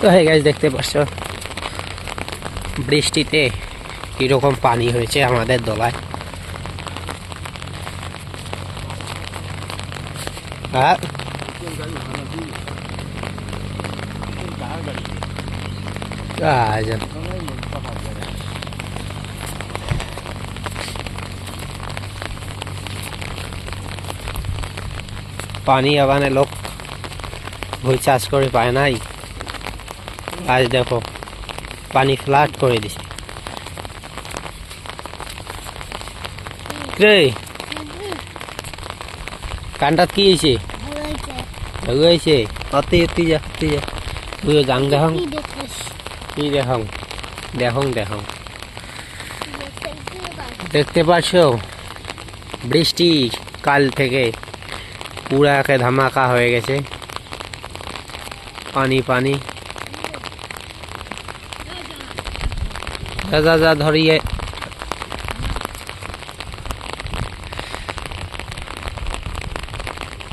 তো হয়ে গেছে দেখতে পাচ্ছ? বৃষ্টিতে কীরকম পানি হয়েছে আমাদের দোলায়। পানি আবানে লোক ভুই চাষ করে পায় নাই। আজ দেখো, পানি ফ্লাট করে দিছে। রে কানটাত কি হয়েছে হয়েছে অতি অতি যা অতি যা। তুইও গাং দেহং। কি দেহং? দেহং দেহং। দেখতে পাচ্ছ বৃষ্টি কাল থেকে পুরা একে ধামাকা হয়ে গেছে। পানি পানি। যা যা যা ধরিয়ে